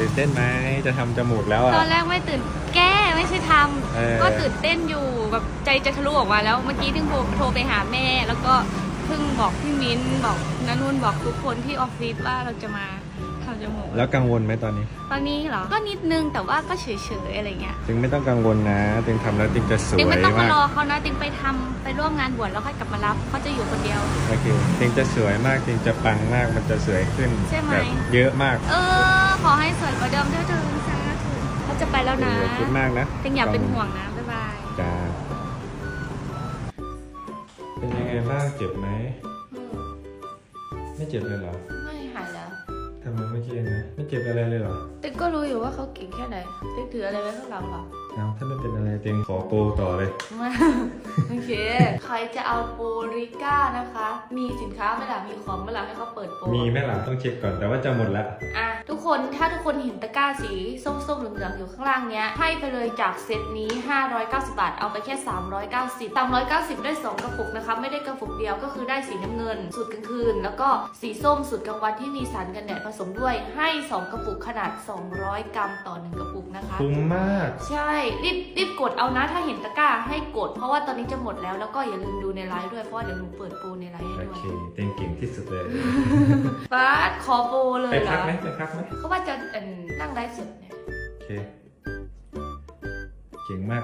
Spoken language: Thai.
ตื่นเต้นไหมจะทำจมูกแล้วอะ ตอนแรกไม่ตื่นแก้ไม่ใช่ทเออำก็ตื่นเต้นอยู่แบบใจจะทะลุออกมาแล้วเมื่อกี้ถึงโทรโทรไปหาแม่ แล้วก็เพิ่งบอกพี่มิ้นบอกนันุ่นบอกทุกคนที่ออฟฟิศว่าเราจะมาทำจมูกแล้วกังวลไหมตอนนี้ ตอนนี้เหรอ ก็นิดนึงแต่ว่าก็เฉยๆอะไรเงี้ยติงไม่ต้องกังวลนะติงทำแล้วติงจะสวยติงไม่ต้องมามากรอเขานะติงไปทำไปร่วมงานบวชแล้วค่อยกลับมารับเขาจะอยู่คนเดียว โอเคติงจะสวยมากติงจะปังมากมันจะสวยขึ้นใช่ไหม แบบเยอะมาก เออข อให้สวยกว่าเดิมด้วยเถิดสาธุเขาจะไปแล้วนะขอบคุณมากนะติงอย่าเป็นห่วงนะ บ๊ายบาย จ้า เป็นยังไงบ้างเจ็บไหม ไม่เจ็บเลยเหรอไม่หายแล้ว ทำไมเมื่อกี้นะ ไม่เจ็บอะไรเลยเหรอ ติ๊กก็รู้อยู่ว่าเขาเก่งแค่ไหน ติ๊กถืออะไรไว้ข้างหลังเหรอเอาถ้าไม่เป็นอะไรติงขอโปรต่อเลยไม่โอเค ใครจะเอาโปรริก้านะคะ มีสินค้าไหม่ล่ะมีของไหม่ล่ะให้เขาเปิดโปรมีไหม่หลังต้องเช็คก่อนแต่ว่าจะหมดละ อะทุก คนถ้าทุกคนเห็นตะกร้าสีส้มๆเหลืองๆอยู่ข้างล่างเนี้ยให้ไปเลยจากเซตนี้ 590 บาท เอาไปแค่ 390 390 ได้ 2 กระปุกนะคะไม่ได้กระปุกเดียวก็คือได้สีน้ำเงินสูตรกลางคืน แล้วก็สีส้มสูตรกลางวันที่มีสารกันแดดผสมด้วยให้ 2 กระปุกขนาด 200 กรัมต่อ 1 กระปุกนะคะ คุ้มมาก ใช่รีบรีบกดเอานะถ้าเห็นตะกร้าให้กด เพราะว่าตอนนี้จะหมดแล้วแล้วก็อย่าลืมดูในไลฟ์ด้วยเพราะว่าเดี๋ยวหนูเปิดโปรในไลฟ์ให้โอด้วยเคเต็งเก่งที่สุดเลยบา สขอโปรเลยไปเหรพักอไหมไปพักไหมเขาว่าจะเอิ่นนั่งไลฟ์สดเนี่ยโอเค เก่งมาก